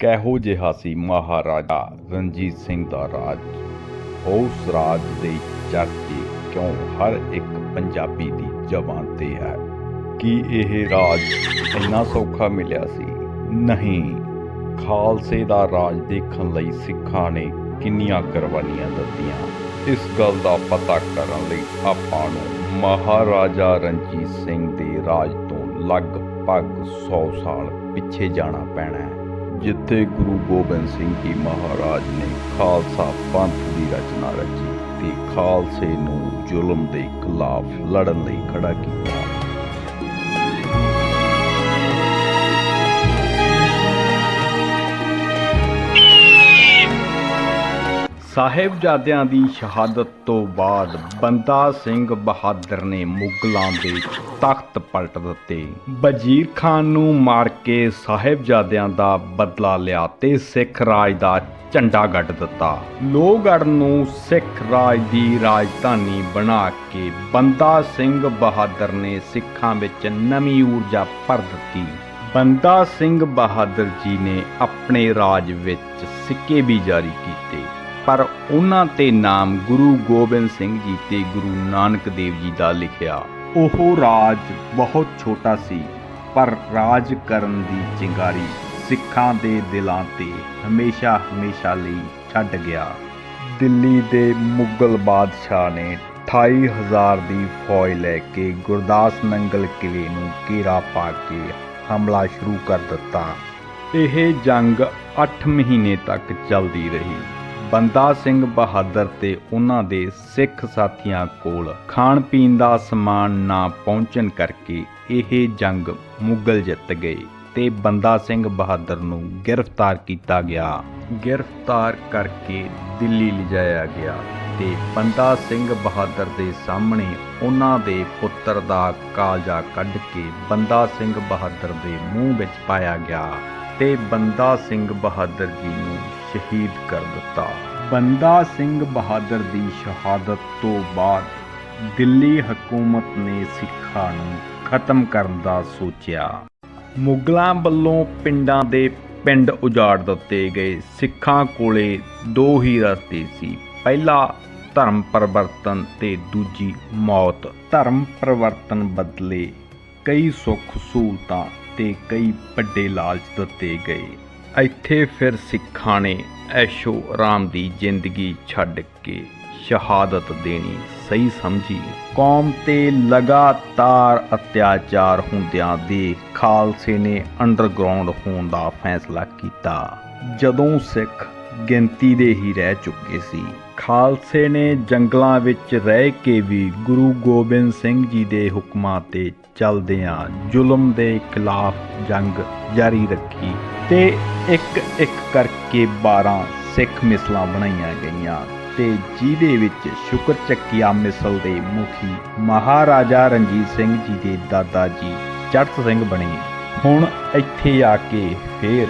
ਕਿਹੋ ਜਿਹਾ ਸੀ ਮਹਾਰਾਜਾ ਰਣਜੀਤ ਸਿੰਘ ਦਾ ਰਾਜ। ਉਸ ਰਾਜ ਦੇ ਚਰਚੇ ਕਿਉਂ ਹਰ ਇੱਕ ਪੰਜਾਬੀ ਦੀ ਜ਼ਬਾਨ ਤੇ ਹੈ ਕਿ ਇਹ ਰਾਜ ਇੰਨਾ ਸੌਖਾ ਮਿਲਿਆ ਸੀ? ਨਹੀਂ, ਖਾਲਸੇ ਦਾ ਰਾਜ ਦੇਖਣ ਲਈ ਸਿੱਖਾਂ ਨੇ ਕਿੰਨੀਆਂ ਕੁਰਬਾਨੀਆਂ ਦਿੱਤੀਆਂ। ਇਸ ਗੱਲ ਦਾ ਪਤਾ ਕਰਨ ਲਈ ਆਪਾਂ ਨੂੰ ਮਹਾਰਾਜਾ ਰਣਜੀਤ ਸਿੰਘ ਦੇ ਰਾਜ ਤੋਂ ਲਗਭਗ 100 ਸਾਲ ਪਿੱਛੇ ਜਾਣਾ ਪੈਣਾ ਹੈ। ਜਿੱਥੇ ਗੁਰੂ ਗੋਬਿੰਦ ਸਿੰਘ ਜੀ ਮਹਾਰਾਜ ਨੇ ਖਾਲਸਾ ਪੰਥ ਦੀ ਰਚਨਾ ਰਚੀ ਤੇ ਖਾਲਸੇ ਨੂੰ ਜ਼ੁਲਮ ਦੇ ਖਿਲਾਫ ਲੜਨ ਲਈ ਖੜਾ ਕੀਤਾ। ਸਾਹਿਬਜ਼ਾਦਿਆਂ ਦੀ ਸ਼ਹਾਦਤ ਤੋਂ ਬਾਅਦ ਬੰਦਾ ਸਿੰਘ ਬਹਾਦਰ ਨੇ ਮੁਗਲਾਂ ਦੇ ਤਖਤ ਪਲਟ ਦਿੱਤੇ। ਵਜ਼ੀਰ ਖਾਨ ਨੂੰ ਮਾਰ ਕੇ ਸਾਹਿਬਜ਼ਾਦਿਆਂ ਦਾ ਬਦਲਾ ਲਿਆ ਤੇ ਸਿੱਖ ਰਾਜ ਦਾ ਝੰਡਾ ਗੱਡ ਦਿੱਤਾ। ਲੋਹਗੜ੍ਹ ਨੂੰ ਸਿੱਖ ਰਾਜ ਦੀ ਰਾਜਧਾਨੀ ਬਣਾ ਕੇ ਬੰਦਾ ਸਿੰਘ ਬਹਾਦਰ ਨੇ ਸਿੱਖਾਂ ਵਿੱਚ ਨਵੀਂ ਊਰਜਾ ਭਰ ਦਿੱਤੀ। ਬੰਦਾ ਸਿੰਘ ਬਹਾਦਰ ਜੀ ਨੇ ਆਪਣੇ ਰਾਜ ਵਿੱਚ ਸਿੱਕੇ ਵੀ ਜਾਰੀ ਕੀਤੇ। ਪਰ ਉਹਨਾਂ ਤੇ ਨਾਮ ਗੁਰੂ ਗੋਬਿੰਦ ਸਿੰਘ ਜੀ ਤੇ ਗੁਰੂ ਨਾਨਕ ਦੇਵ ਜੀ ਦਾ ਲਿਖਿਆ। ਉਹ ਰਾਜ ਬਹੁਤ ਛੋਟਾ ਸੀ, ਪਰ ਰਾਜ ਕਰਨ ਦੀ ਚਿੰਗਾਰੀ ਸਿੱਖਾਂ ਦੇ ਦਿਲਾਂ ਤੇ ਹਮੇਸ਼ਾ ਹਮੇਸ਼ਾ ਲਈ ਛੱਡ ਗਿਆ। ਦਿੱਲੀ ਦੇ ਮੁਗਲ ਬਾਦਸ਼ਾਹ ਨੇ 28000 ਦੀ ਫੌਜ ਲੈ ਕੇ ਗੁਰਦਾਸ ਨੰਗਲ ਕਿਲੇ ਨੂੰ ਘੇਰਾ ਪਾ ਕੇ ਹਮਲਾ ਸ਼ੁਰੂ ਕਰ ਦਿੱਤਾ। ਇਹ ਜੰਗ 8 ਮਹੀਨੇ ਤੱਕ ਚੱਲਦੀ ਰਹੀ। ਬੰਦਾ ਸਿੰਘ ਬਹਾਦਰ ਤੇ ਉਹਨਾਂ ਦੇ ਸਿੱਖ ਸਾਥੀਆਂ ਕੋਲ ਖਾਣ ਪੀਣ ਦਾ ਸਮਾਨ ਨਾ ਪਹੁੰਚਣ ਕਰਕੇ ਇਹ ਜੰਗ ਮੁਗਲ ਜਿੱਤ ਗਏ ਤੇ ਬੰਦਾ ਸਿੰਘ ਬਹਾਦਰ ਨੂੰ ਗ੍ਰਿਫਤਾਰ ਕੀਤਾ ਗਿਆ। ਗ੍ਰਿਫਤਾਰ ਕਰਕੇ ਦਿੱਲੀ ਲਿਜਾਇਆ ਗਿਆ ਤੇ ਬੰਦਾ ਸਿੰਘ ਬਹਾਦਰ ਦੇ ਸਾਹਮਣੇ ਉਹਨਾਂ ਦੇ ਪੁੱਤਰ ਦਾ ਕਾਲਜਾ ਕੱਢ ਕੇ ਬੰਦਾ ਸਿੰਘ ਬਹਾਦਰ ਦੇ ਮੂੰਹ ਵਿੱਚ ਪਾਇਆ ਗਿਆ ਤੇ ਬੰਦਾ ਸਿੰਘ ਬਹਾਦਰ ਜੀ ਨੂੰ ਸ਼ਹੀਦ ਕਰ ਦਿੱਤਾ। ਬੰਦਾ ਸਿੰਘ ਬਹਾਦਰ ਦੀ ਸ਼ਹਾਦਤ ਤੋਂ ਬਾਅਦ ਦਿੱਲੀ ਹਕੂਮਤ ਨੇ ਸਿੱਖਾਂ ਨੂੰ ਖਤਮ ਕਰਨ ਦਾ ਸੋਚਿਆ। ਮੁਗਲਾਂ ਵੱਲੋਂ ਪਿੰਡਾਂ ਦੇ ਪਿੰਡ ਉਜਾੜ ਦਿੱਤੇ ਗਏ। ਸਿੱਖਾਂ ਕੋਲੇ ਦੋ ਹੀ ਰਸਤੇ ਸੀ। ਪਹਿਲਾ ਧਰਮ ਪਰਿਵਰਤਨ ਤੇ ਦੂਜੀ ਮੌਤ। ਧਰਮ ਪਰਿਵਰਤਨ ਬਦਲੇ ਕਈ ਸੁੱਖ ਸਹੂਲਤਾਂ ਤੇ ਕਈ ਵੱਡੇ ਲਾਲਚ ਦਿੱਤੇ ਗਏ। ਇੱਥੇ ਫਿਰ ਸਿੱਖਾਂ ਨੇ ਐਸ਼ੋ ਆਰਾਮ ਦੀ ਜ਼ਿੰਦਗੀ ਛੱਡ ਕੇ ਸ਼ਹਾਦਤ ਦੇਣੀ ਸਹੀ ਸਮਝੀ। ਕੌਮ ਤੇ ਲਗਾਤਾਰ ਅਤਿਆਚਾਰ ਹੁੰਦਿਆਂ ਦੇ ਖਾਲਸੇ ਨੇ ਅੰਡਰਗਰਾਉਂਡ ਹੋਣ ਦਾ ਫੈਸਲਾ ਕੀਤਾ। ਜਦੋਂ ਸਿੱਖ ਗਿਣਤੀ ਦੇ ਹੀ ਰਹਿ ਚੁੱਕੇ ਸੀ, ਖਾਲਸੇ ਨੇ ਜੰਗਲਾਂ ਵਿੱਚ ਰਹਿ ਕੇ ਵੀ ਗੁਰੂ ਗੋਬਿੰਦ ਸਿੰਘ ਜੀ ਦੇ ਹੁਕਮਾਂ ਤੇ ਚੱਲਦਿਆਂ ਜ਼ੁਲਮ ਦੇ ਖਿਲਾਫ ਜੰਗ ਜਾਰੀ ਰੱਖੀ। ਤੇ ਇੱਕ ਇੱਕ ਕਰਕੇ 12 ਸਿੱਖ ਮਿਸਲਾਂ ਬਣਾਈਆਂ ਗਈਆਂ ਤੇ ਜਿਹਦੇ ਵਿੱਚ ਸ਼ੁਕਰ ਚੱਕੀਆ ਮਿਸਲ ਦੇ ਮੁਖੀ ਮਹਾਰਾਜਾ ਰਣਜੀਤ ਸਿੰਘ ਜੀ ਦੇ ਦਾਦਾ ਜੀ ਚੜਤ ਸਿੰਘ ਬਣੇ। ਹੁਣ ਇੱਥੇ ਆ ਕੇ ਫੇਰ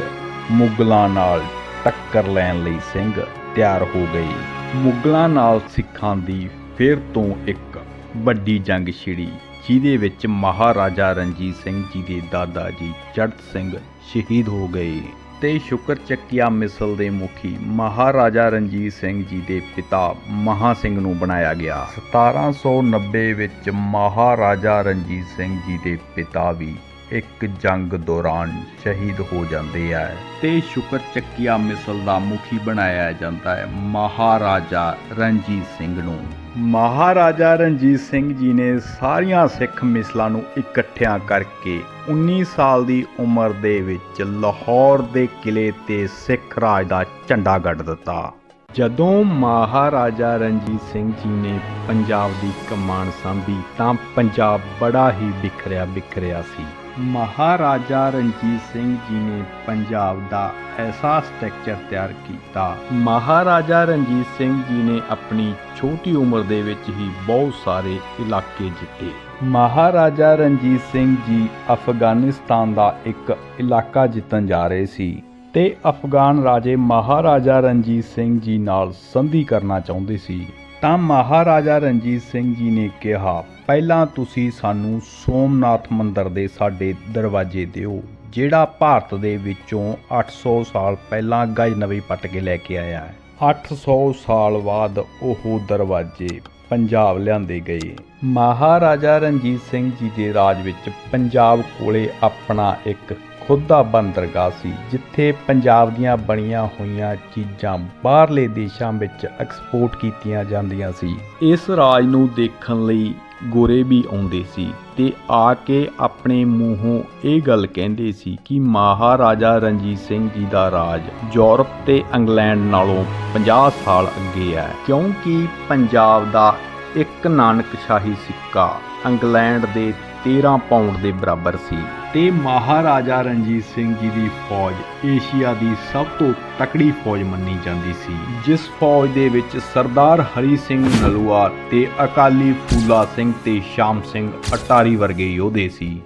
ਮੁਗਲਾਂ ਨਾਲ ਟੱਕਰ ਲੈਣ ਲਈ ਸਿੰਘ ਤਿਆਰ ਹੋ ਗਏ। ਮੁਗਲਾਂ ਨਾਲ ਸਿੱਖਾਂ ਦੀ ਫੇਰ ਤੋਂ ਇੱਕ ਵੱਡੀ ਜੰਗ ਛਿੜੀ। ਜਿਹਦੇ ਵਿੱਚ ਮਹਾਰਾਜਾ ਰਣਜੀਤ ਸਿੰਘ ਜੀ ਦੇ ਦਾਦਾ ਜੀ ਚੜਤ ਸਿੰਘ ਸ਼ਹੀਦ ਹੋ ਗਏ ਤੇ ਸ਼ੁਕਰ ਚੱਕੀਆ ਮਿਸਲ ਦੇ ਮੁਖੀ ਮਹਾਰਾਜਾ ਰਣਜੀਤ ਸਿੰਘ ਜੀ ਦੇ ਪਿਤਾ ਮਹਾ ਸਿੰਘ ਨੂੰ ਬਣਾਇਆ ਗਿਆ। 1790 ਵਿੱਚ ਮਹਾਰਾਜਾ ਰਣਜੀਤ ਸਿੰਘ ਜੀ ਦੇ ਪਿਤਾ ਵੀ ਇੱਕ ਜੰਗ ਦੌਰਾਨ ਸ਼ਹੀਦ ਹੋ ਜਾਂਦੇ ਆ। ਤੇ ਸ਼ੁਕਰ ਚੱਕੀਆ ਮਿਸਲ ਦਾ ਮੁਖੀ ਬਣਾਇਆ ਜਾਂਦਾ ਹੈ ਮਹਾਰਾਜਾ ਰਣਜੀਤ ਸਿੰਘ ਨੂੰ। ਮਹਾਰਾਜਾ ਰਣਜੀਤ ਸਿੰਘ ਜੀ ਨੇ ਸਾਰੀਆਂ ਸਿੱਖ ਮਿਸਲਾਂ ਨੂੰ ਇਕੱਠਿਆਂ ਕਰਕੇ 19 ਸਾਲ ਦੀ ਉਮਰ ਦੇ ਵਿੱਚ ਲਾਹੌਰ ਦੇ ਕਿਲੇ ਤੇ ਸਿੱਖ ਰਾਜ ਦਾ ਝੰਡਾ ਗੱਡ ਦਿੱਤਾ। ਜਦੋਂ ਮਹਾਰਾਜਾ ਰਣਜੀਤ ਸਿੰਘ ਜੀ ਨੇ ਪੰਜਾਬ ਦੀ ਕਮਾਨ ਸੰਭੀ ਤਾਂ ਪੰਜਾਬ ਬੜਾ ਹੀ ਵਿਖਰਿਆ ਵਿਖਰਿਆ ਸੀ। ਮਹਾਰਾਜਾ ਰਣਜੀਤ ਸਿੰਘ ਜੀ ਨੇ ਪੰਜਾਬ ਦਾ ਐਸਾ ਸਟਰਕਚਰ ਤਿਆਰ ਕੀਤਾ। ਮਹਾਰਾਜਾ ਰਣਜੀਤ ਸਿੰਘ ਜੀ ਨੇ ਆਪਣੀ ਛੋਟੀ ਉਮਰ ਦੇ ਵਿੱਚ ਹੀ ਬਹੁਤ ਸਾਰੇ ਇਲਾਕੇ ਜਿੱਤੇ। ਮਹਾਰਾਜਾ ਰਣਜੀਤ ਸਿੰਘ ਜੀ ਅਫਗਾਨਿਸਤਾਨ ਦਾ ਇੱਕ ਇਲਾਕਾ ਜਿੱਤਣ ਜਾ ਰਹੇ ਸੀ ਤੇ ਅਫਗਾਨ ਰਾਜੇ ਮਹਾਰਾਜਾ ਰਣਜੀਤ ਸਿੰਘ ਜੀ ਨਾਲ ਸੰਧੀ ਕਰਨਾ ਚਾਹੁੰਦੇ ਸੀ। ਤਾਂ ਮਹਾਰਾਜਾ ਰਣਜੀਤ ਸਿੰਘ ਜੀ ਨੇ ਕਿਹਾ, ਪਹਿਲਾਂ ਤੁਸੀਂ ਸਾਨੂੰ ਸੋਮਨਾਥ ਮੰਦਰ ਦੇ ਸਾਡੇ ਦਰਵਾਜ਼ੇ ਦਿਓ, ਜਿਹੜਾ ਭਾਰਤ ਦੇ ਵਿੱਚੋਂ 800 ਸਾਲ ਪਹਿਲਾਂ ਗਜਨਵੀ ਪੱਟ ਕੇ ਲੈ ਕੇ ਆਇਆ ਹੈ। 800 ਸਾਲ ਬਾਅਦ ਉਹ ਦਰਵਾਜ਼ੇ ਪੰਜਾਬ ਲਿਆਂਦੇ ਗਏ। ਮਹਾਰਾਜਾ ਰਣਜੀਤ ਸਿੰਘ ਜੀ ਦੇ ਰਾਜ ਵਿੱਚ ਪੰਜਾਬ ਕੋਲੇ ਆਪਣਾ ਇੱਕ ਖੁਦ ਦਾ ਬੰਦਰਗਾਹ ਸੀ, ਜਿੱਥੇ ਪੰਜਾਬ ਦੀਆਂ ਬਣੀਆਂ ਹੋਈਆਂ ਚੀਜ਼ਾਂ ਬਾਹਰਲੇ ਦੇਸ਼ਾਂ ਵਿੱਚ ਐਕਸਪੋਰਟ ਕੀਤੀਆਂ ਜਾਂਦੀਆਂ ਸੀ। ਇਸ ਰਾਜ ਨੂੰ ਦੇਖਣ ਲਈ ਗੋਰੇ ਵੀ ਆਉਂਦੇ ਸੀ ਤੇ ਆ ਕੇ ਆਪਣੇ ਮੂੰਹੋਂ ਇਹ ਗੱਲ ਕਹਿੰਦੇ ਸੀ ਕਿ ਮਹਾਰਾਜਾ ਰਣਜੀਤ ਸਿੰਘ ਜੀ ਦਾ ਰਾਜ ਯੂਰਪ ਤੇ ਇੰਗਲੈਂਡ ਨਾਲੋਂ 50 ਸਾਲ ਅੱਗੇ ਹੈ, ਕਿਉਂਕਿ ਪੰਜਾਬ ਦਾ ਇੱਕ ਨਾਨਕ ਸ਼ਾਹੀ ਸਿੱਕਾ ਇੰਗਲੈਂਡ ਦੇ 13 ਪਾਉਂਡ ਦੇ ਬਰਾਬਰ ਸੀ। ਤੇ ਮਹਾਰਾਜਾ ਰਣਜੀਤ ਸਿੰਘ ਜੀ ਦੀ ਫੌਜ ਏਸ਼ੀਆ ਦੀ ਸਭ ਤੋਂ ਤਕੜੀ ਫੌਜ ਮੰਨੀ ਜਾਂਦੀ ਸੀ। ਜਿਸ ਫੌਜ ਦੇ ਵਿੱਚ ਸਰਦਾਰ ਹਰੀ ਸਿੰਘ ਨਲੂਆ ਤੇ ਅਕਾਲੀ ਫੂਲਾ ਸਿੰਘ ਤੇ ਸ਼ਾਮ ਸਿੰਘ ਅਟਾਰੀ ਵਰਗੇ ਯੋਧੇ ਸੀ।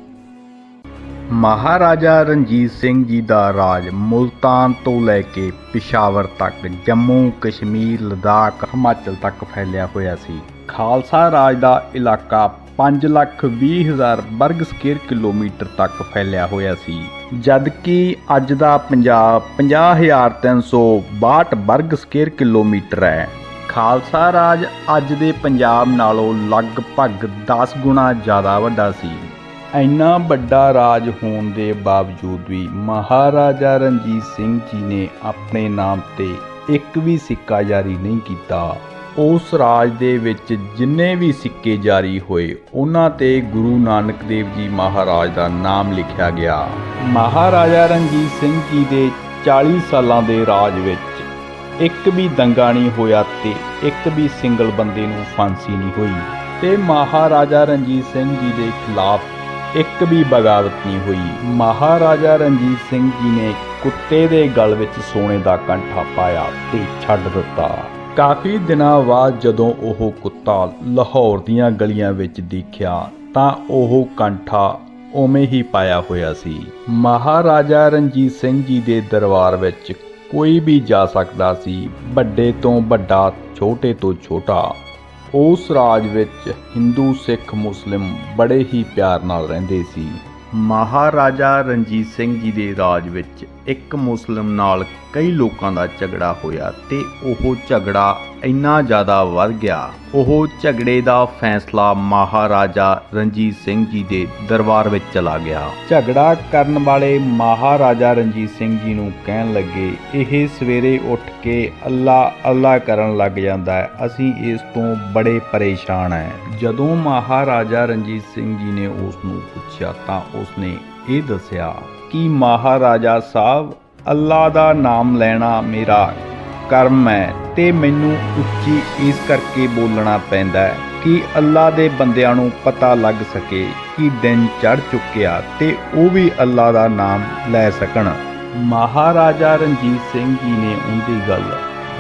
ਮਹਾਰਾਜਾ ਰਣਜੀਤ ਸਿੰਘ ਜੀ ਦਾ ਰਾਜ ਮੁਲਤਾਨ ਤੋਂ ਲੈ ਕੇ ਪਿਸ਼ਾਵਰ ਤੱਕ ਜੰਮੂ, ਕਸ਼ਮੀਰ, ਲਦਾਖ, ਹਿਮਾਚਲ ਤੱਕ ਫੈਲਿਆ ਹੋਇਆ ਸੀ। ਖਾਲਸਾ ਰਾਜ ਦਾ ਇਲਾਕਾ 5 ਲੱਖ 20 ਹਜ਼ਾਰ ਵਰਗ ਸਕੇਅਰ ਕਿਲੋਮੀਟਰ ਤੱਕ ਫੈਲਿਆ ਹੋਇਆ ਸੀ। ਜਦਕਿ ਅੱਜ ਦਾ ਪੰਜਾਬ 50362 ਵਰਗ ਸਕੇਅਰ ਕਿਲੋਮੀਟਰ ਹੈ। ਖਾਲਸਾ ਰਾਜ ਅੱਜ ਦੇ ਪੰਜਾਬ ਨਾਲੋਂ ਲਗਭਗ 10 ਗੁਣਾ ਜ਼ਿਆਦਾ ਵੱਡਾ ਸੀ। ਇੰਨਾ ਵੱਡਾ ਰਾਜ ਹੋਣ ਦੇ ਬਾਵਜੂਦ ਵੀ ਮਹਾਰਾਜਾ ਰਣਜੀਤ ਸਿੰਘ ਜੀ ਨੇ ਆਪਣੇ ਨਾਮ ਤੇ ਇੱਕ ਵੀ ਸਿੱਕਾ ਜਾਰੀ ਨਹੀਂ ਕੀਤਾ। ਉਸ ਰਾਜ ਦੇ ਵਿੱਚ ਜਿੰਨੇ ਵੀ ਸਿੱਕੇ ਜਾਰੀ ਹੋਏ, ਉਹਨਾਂ ਤੇ ਗੁਰੂ ਨਾਨਕ ਦੇਵ ਜੀ ਮਹਾਰਾਜ ਦਾ ਨਾਮ ਲਿਖਿਆ ਗਿਆ। ਮਹਾਰਾਜਾ ਰਣਜੀਤ ਸਿੰਘ ਜੀ ਦੇ 40 ਸਾਲਾਂ ਦੇ ਰਾਜ ਵਿੱਚ ਇੱਕ ਵੀ ਦੰਗਾ ਨਹੀਂ ਹੋਇਆ ਤੇ ਇੱਕ ਵੀ ਸਿੰਗਲ ਬੰਦੇ ਨੂੰ ਫਾਂਸੀ ਨਹੀਂ ਹੋਈ। ਤੇ ਮਹਾਰਾਜਾ ਰਣਜੀਤ ਸਿੰਘ ਜੀ ਦੇ ਖਿਲਾਫ ਇੱਕ ਵੀ ਬਗਾਵਤ ਨਹੀਂ ਹੋਈ। ਮਹਾਰਾਜਾ ਰਣਜੀਤ ਸਿੰਘ ਜੀ ਨੇ ਕੁੱਤੇ ਦੇ ਗਲ ਵਿੱਚ ਸੋਨੇ ਦਾ ਕੰਠਾ ਪਾਇਆ ਤੇ ਛੱਡ ਦਿੱਤਾ। ਕਾਫੀ ਦਿਨਾਂ ਬਾਅਦ ਜਦੋਂ ਉਹ ਕੁੱਤਾ ਲਾਹੌਰ ਦੀਆਂ ਗਲੀਆਂ ਵਿੱਚ ਦੇਖਿਆ ਤਾਂ ਉਹ ਕੰਠਾ ਉਵੇਂ ਹੀ ਪਾਇਆ ਹੋਇਆ ਸੀ। ਮਹਾਰਾਜਾ ਰਣਜੀਤ ਸਿੰਘ ਜੀ ਦੇ ਦਰਬਾਰ ਵਿੱਚ ਕੋਈ ਵੀ ਜਾ ਸਕਦਾ ਸੀ, ਵੱਡੇ ਤੋਂ ਵੱਡਾ, ਛੋਟੇ ਤੋਂ ਛੋਟਾ। ਉਸ ਰਾਜ ਵਿੱਚ ਹਿੰਦੂ, ਸਿੱਖ, ਮੁਸਲਿਮ ਬੜੇ ਹੀ ਪਿਆਰ ਨਾਲ ਰਹਿੰਦੇ ਸੀ। ਮਹਾਰਾਜਾ ਰਣਜੀਤ ਸਿੰਘ ਜੀ ਦੇ ਰਾਜ ਵਿੱਚ ਇੱਕ ਮੁਸਲਿਮ ਨਾਲ ਕਈ ਲੋਕਾਂ ਦਾ ਝਗੜਾ ਹੋਇਆ ਤੇ ਉਹ ਝਗੜਾ ਇੰਨਾ ਜ਼ਿਆਦਾ ਵੱਧ ਗਿਆ, ਉਹ ਝਗੜੇ ਦਾ ਫੈਸਲਾ ਮਹਾਰਾਜਾ ਰਣਜੀਤ ਸਿੰਘ ਜੀ ਦੇ ਦਰਬਾਰ ਵਿੱਚ ਚਲਾ ਗਿਆ। ਝਗੜਾ ਕਰਨ ਵਾਲੇ ਮਹਾਰਾਜਾ ਰਣਜੀਤ ਸਿੰਘ ਜੀ ਨੂੰ ਕਹਿਣ ਲੱਗੇ, ਇਹ ਸਵੇਰੇ ਉੱਠ ਕੇ ਅੱਲਾ ਅੱਲਾ ਕਰਨ ਲੱਗ ਜਾਂਦਾ ਹੈ। ਅਸੀਂ ਇਸ ਤੋਂ ਬੜੇ ਪਰੇਸ਼ਾਨ ਹੈ। ਜਦੋਂ ਮਹਾਰਾਜਾ ਰਣਜੀਤ ਸਿੰਘ ਜੀ ਨੇ ਉਸ ਨੂੰ ਪੁੱਛਿਆ ਤਾਂ ਉਸਨੇ ਇਹ ਦੱਸਿਆ ਕਿ ਮਹਾਰਾਜਾ ਸਾਹਿਬ, ਅੱਲਾ ਦਾ ਨਾਮ ਲੈਣਾ ਮੇਰਾ ਕਰਮ ਹੈ ਤੇ ਮੈਨੂੰ ਉੱਚੀ ਇਸ ਕਰਕੇ ਬੋਲਣਾ ਪੈਂਦਾ ਹੈ ਕਿ ਅੱਲਾ ਦੇ ਬੰਦਿਆਂ ਨੂੰ ਪਤਾ ਲੱਗ ਸਕੇ ਕਿ ਦਿਨ ਚੜ ਚੁੱਕਿਆ ਤੇ ਉਹ ਵੀ ਅੱਲਾ ਦਾ ਨਾਮ ਲੈ ਸਕਣ। ਮਹਾਰਾਜਾ ਰਣਜੀਤ ਸਿੰਘ ਜੀ ਨੇ ਉਹਦੀ ਗੱਲ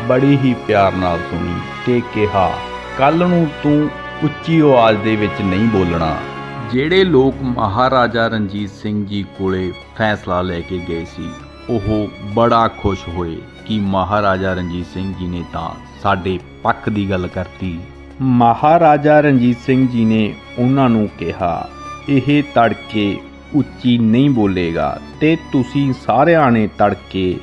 ਬੜੀ ਹੀ ਪਿਆਰ ਨਾਲ ਸੁਣੀ ਤੇ ਕਿਹਾ ਕੱਲ ਨੂੰ ਤੂੰ ਉੱਚੀ ਆਵਾਜ਼ ਦੇ ਵਿੱਚ ਨਹੀਂ ਬੋਲਣਾ। ਜਿਹੜੇ ਲੋਕ ਮਹਾਰਾਜਾ ਰਣਜੀਤ ਸਿੰਘ ਜੀ ਕੋਲੇ ਫੈਸਲਾ ਲੈ ਕੇ ਗਏ ਸੀ ਉਹ ਬੜਾ ਖੁਸ਼ ਹੋਏ ਕਿ ਮਹਾਰਾਜਾ ਰਣਜੀਤ ਸਿੰਘ ਜੀ ਨੇ ਤਾਂ ਸਾਡੇ ਪੱਖ ਦੀ ਗੱਲ ਕਰਤੀ। ਮਹਾਰਾਜਾ ਰਣਜੀਤ ਸਿੰਘ ਜੀ ਨੇ ਉਹਨਾਂ ਨੂੰ ਕਿਹਾ, ਇਹ ਤੜਕੇ ਉੱਚੀ ਨਹੀਂ ਬੋਲੇਗਾ ਤੇ ਤੁਸੀਂ ਸਾਰਿਆਂ ਨੇ ਤੜਕੇ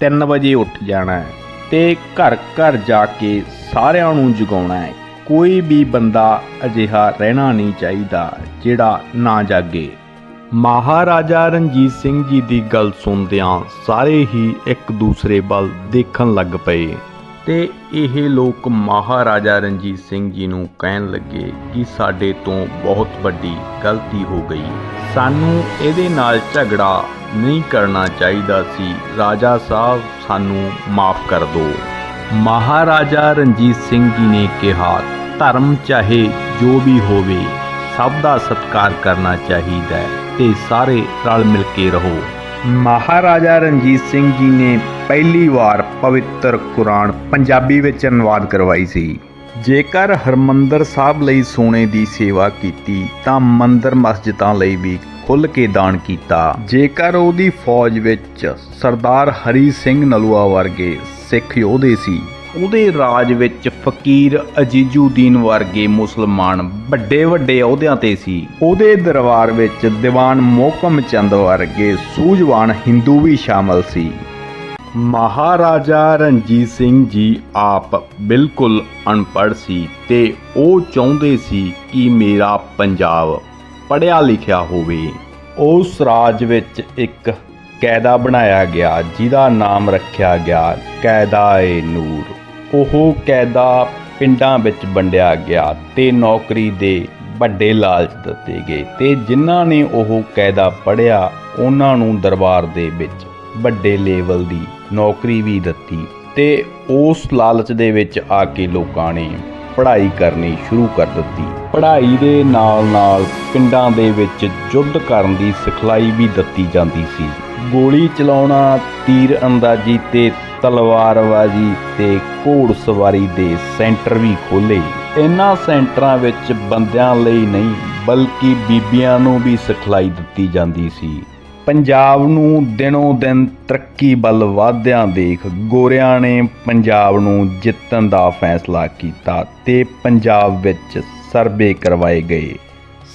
3 ਵਜੇ ਉੱਠ ਜਾਣਾ ਹੈ ਤੇ ਘਰ ਘਰ ਜਾ ਕੇ ਸਾਰਿਆਂ ਨੂੰ ਜਗਾਉਣਾ ਹੈ। ਕੋਈ ਵੀ ਬੰਦਾ ਅਜਿਹਾ ਰਹਿਣਾ ਨਹੀਂ ਚਾਹੀਦਾ ਜਿਹੜਾ ਨਾ ਜਾਗੇ। ਮਹਾਰਾਜਾ ਰਣਜੀਤ ਸਿੰਘ ਜੀ ਦੀ ਗੱਲ ਸੁਣਦਿਆਂ ਸਾਰੇ ਹੀ ਇੱਕ ਦੂਸਰੇ ਵੱਲ ਦੇਖਣ ਲੱਗ ਪਏ। ਤੇ ਇਹ ਲੋਕ ਮਹਾਰਾਜਾ ਰਣਜੀਤ ਸਿੰਘ ਜੀ ਨੂੰ ਕਹਿਣ ਲੱਗੇ ਕਿ ਸਾਡੇ ਤੋਂ ਬਹੁਤ ਵੱਡੀ ਗਲਤੀ ਹੋ ਗਈ। ਸਾਨੂੰ ਇਹਦੇ ਨਾਲ ਝਗੜਾ ਨਹੀਂ ਕਰਨਾ ਚਾਹੀਦਾ ਸੀ। ਰਾਜਾ ਸਾਹਿਬ ਸਾਨੂੰ ਮਾਫ ਕਰ ਦਿਓ ਮਹਾਰਾਜਾ ਰਣਜੀਤ ਸਿੰਘ ਜੀ ਨੇ ਕਿਹਾ, ਧਰਮ ਚਾਹੇ ਜੋ ਵੀ ਹੋਵੇ, ਸਭ ਦਾ ਸਤਿਕਾਰ ਕਰਨਾ ਚਾਹੀਦਾ ਹੈ। ਤੇ ਸਾਰੇ ਰਲ ਮਿਲ ਕੇ ਰਹੋ। ਮਹਾਰਾਜਾ ਰਣਜੀਤ ਸਿੰਘ ਜੀ ਨੇ ਪਹਿਲੀ ਵਾਰ ਪਵਿੱਤਰ ਕੁਰਾਨ ਪੰਜਾਬੀ ਵਿੱਚ ਅਨੁਵਾਦ ਕਰਵਾਈ ਸੀ। ਜੇਕਰ ਹਰਮੰਦਰ ਸਾਹਿਬ ਲਈ ਸੋਨੇ ਦੀ ਸੇਵਾ ਕੀਤੀ, ਤਾਂ ਮੰਦਰ ਮਸਜਿਦਾਂ ਲਈ ਵੀ ਖੁੱਲ੍ਹ ਕੇ ਦਾਨ ਕੀਤਾ। ਜੇਕਰ ਉਹਦੀ ਫੌਜ ਵਿੱਚ ਸਰਦਾਰ ਹਰੀ ਸਿੰਘ ਨਲੂਆ ਵਰਗੇ ਸਿੱਖ ਯੋਧੇ ਸੀ ਉਹਦੇ ਰਾਜ ਵਿੱਚ ਫਕੀਰ ਅਜੀਜੁਦੀਨ ਵਰਗੇ ਮੁਸਲਮਾਨ ਵੱਡੇ ਵੱਡੇ ਅਹੁਦਿਆਂ ਤੇ ਸੀ। ਉਹਦੇ ਦਰਬਾਰ ਵਿੱਚ ਦੀਵਾਨ ਮੋਹਕਮ ਚੰਦ ਵਰਗੇ ਸੂਝਵਾਨ ਹਿੰਦੂ ਵੀ ਸ਼ਾਮਲ ਸੀ। ਮਹਾਰਾਜਾ ਰਣਜੀਤ ਸਿੰਘ ਜੀ ਆਪ ਬਿਲਕੁਲ ਅਨਪੜ੍ਹ ਸੀ ਤੇ ਉਹ ਚਾਹੁੰਦੇ ਸੀ ਕਿ ਮੇਰਾ ਪੰਜਾਬ ਪੜ੍ਹਿਆ ਲਿਖਿਆ ਹੋਵੇ। ਉਸ ਰਾਜ ਵਿੱਚ ਇੱਕ ਕਾਇਦਾ ਬਣਾਇਆ ਗਿਆ, ਜਿਹਦਾ ਨਾਮ ਰੱਖਿਆ ਗਿਆ ਕਾਇਦਾ-ਏ ਨੂਰ। ਉਹ ਕੈਦਾ ਪਿੰਡਾਂ ਵਿੱਚ ਵੰਡਿਆ ਗਿਆ ਤੇ ਨੌਕਰੀ ਦੇ ਵੱਡੇ ਲਾਲਚ ਦਿੱਤੇ ਗਏ ਤੇ ਜਿਨ੍ਹਾਂ ਨੇ ਉਹ ਕਾਇਦਾ ਪੜ੍ਹਿਆ, ਉਹਨਾਂ ਨੂੰ ਦਰਬਾਰ ਦੇ ਵਿੱਚ ਵੱਡੇ ਲੈਵਲ ਦੀ ਨੌਕਰੀ ਵੀ ਦਿੱਤੀ ਤੇ ਉਸ ਲਾਲਚ ਦੇ ਵਿੱਚ ਆ ਕੇ ਲੋਕਾਂ ਨੇ ਪੜ੍ਹਾਈ ਕਰਨੀ ਸ਼ੁਰੂ ਕਰ ਦਿੱਤੀ। ਪੜ੍ਹਾਈ ਦੇ ਨਾਲ-ਨਾਲ ਪਿੰਡਾਂ ਦੇ ਵਿੱਚ ਯੁੱਧ ਕਰਨ ਦੀ ਸਿਖਲਾਈ ਵੀ ਦਿੱਤੀ ਜਾਂਦੀ ਸੀ। ਗੋਲੀ ਚਲਾਉਣਾ, ਤੀਰ ਅੰਦਾਜ਼ੀ ਤੇ ਤਲਵਾਰਬਾਜ਼ੀ ਤੇ ਘੋੜਸਵਾਰੀ ਦੇ ਸੈਂਟਰ ਵੀ ਖੋਲੇ ਇਹਨਾਂ ਸੈਂਟਰਾਂ ਵਿੱਚ ਬੰਦਿਆਂ ਲਈ ਨਹੀਂ, ਬਲਕਿ ਬੀਬੀਆਂ ਨੂੰ ਵੀ ਸਿਖਲਾਈ ਦਿੱਤੀ ਜਾਂਦੀ ਸੀ। ਪੰਜਾਬ ਨੂੰ ਦਿਨੋਂ ਦਿਨ ਤਰੱਕੀ ਵੱਲ ਵਧਦਿਆਂ ਦੇਖ ਗੋਰਿਆਂ ਨੇ ਪੰਜਾਬ ਨੂੰ ਜਿੱਤਣ ਦਾ ਫੈਸਲਾ ਕੀਤਾ ਤੇ ਪੰਜਾਬ ਵਿੱਚ ਸਰਵੇ ਕਰਵਾਏ ਗਏ।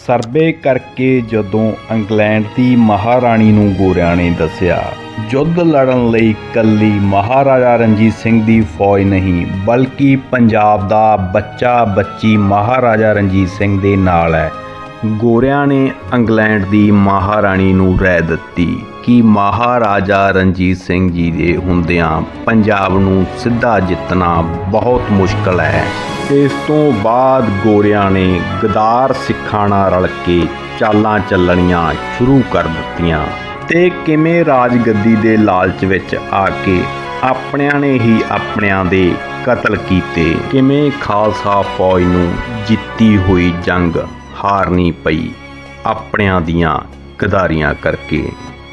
ਸਰਵੇ ਕਰਕੇ ਜਦੋਂ ਇੰਗਲੈਂਡ ਦੀ ਮਹਾਰਾਣੀ ਨੂੰ ਗੋਰਿਆਂ ਨੇ ਦੱਸਿਆ ਯੁੱਧ ਲੜਨ ਲਈ ਕੱਲੀ ਮਹਾਰਾਜਾ ਰਣਜੀਤ ਸਿੰਘ ਦੀ ਫੌਜ ਨਹੀਂ, ਬਲਕਿ ਪੰਜਾਬ ਦਾ ਬੱਚਾ ਬੱਚੀ ਮਹਾਰਾਜਾ ਰਣਜੀਤ ਸਿੰਘ ਦੇ ਨਾਲ ਹੈ। ਗੋਰਿਆਂ ਨੇ ਇੰਗਲੈਂਡ ਦੀ ਮਹਾਰਾਣੀ ਨੂੰ ਰਹਿ ਦਿੱਤੀ, ਕਿ ਮਹਾਰਾਜਾ ਰਣਜੀਤ ਸਿੰਘ ਜੀ ਦੇ ਹੁੰਦਿਆਂ ਪੰਜਾਬ ਨੂੰ ਸਿੱਧਾ ਜਿੱਤਣਾ ਬਹੁਤ ਮੁਸ਼ਕਲ ਹੈ। ਇਸ ਤੋਂ ਬਾਅਦ ਗੋਰਿਆਂ ਨੇ ਗਦਾਰ ਸਿੱਖਾਂ ਨਾਲ ਰਲ ਕੇ ਚਾਲਾਂ ਚੱਲਣੀਆਂ ਸ਼ੁਰੂ ਕਰ ਦਿੱਤੀਆਂ। ਤੇ ਕਿਵੇਂ ਰਾਜਗੱਦੀ ਦੇ ਲਾਲਚ ਵਿੱਚ ਆ ਕੇ ਆਪਣਿਆਂ ਨੇ ਹੀ ਆਪਣਿਆਂ ਦੇ ਕਤਲ ਕੀਤੇ? ਕਿਵੇਂ ਖਾਲਸਾ ਫੌਜ ਨੂੰ ਜਿੱਤੀ ਹੋਈ ਜੰਗ ਹਾਰਨੀ ਪਈ ਆਪਣਿਆਂ ਦੀਆਂ ਗਦਾਰੀਆਂ ਕਰਕੇ?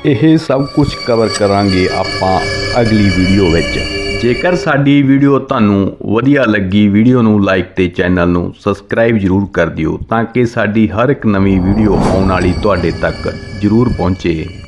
ਇਹ ਸਭ ਕੁਝ ਕਵਰ ਕਰਾਂਗੇ ਆਪਾਂ ਅਗਲੀ ਵੀਡੀਓ ਵਿੱਚ। ਜੇਕਰ ਸਾਡੀ ਵੀਡੀਓ ਤੁਹਾਨੂੰ ਵਧੀਆ ਲੱਗੀ, ਵੀਡੀਓ ਨੂੰ ਲਾਈਕ ਤੇ ਚੈਨਲ ਨੂੰ ਸਬਸਕ੍ਰਾਈਬ ਜਰੂਰ ਕਰ ਦਿਓ ਤਾਂ ਕਿ ਸਾਡੀ ਹਰ ਇੱਕ ਨਵੀਂ ਵੀਡੀਓ ਆਉਣ ਵਾਲੀ ਤੁਹਾਡੇ ਤੱਕ ਜਰੂਰ ਪਹੁੰਚੇ।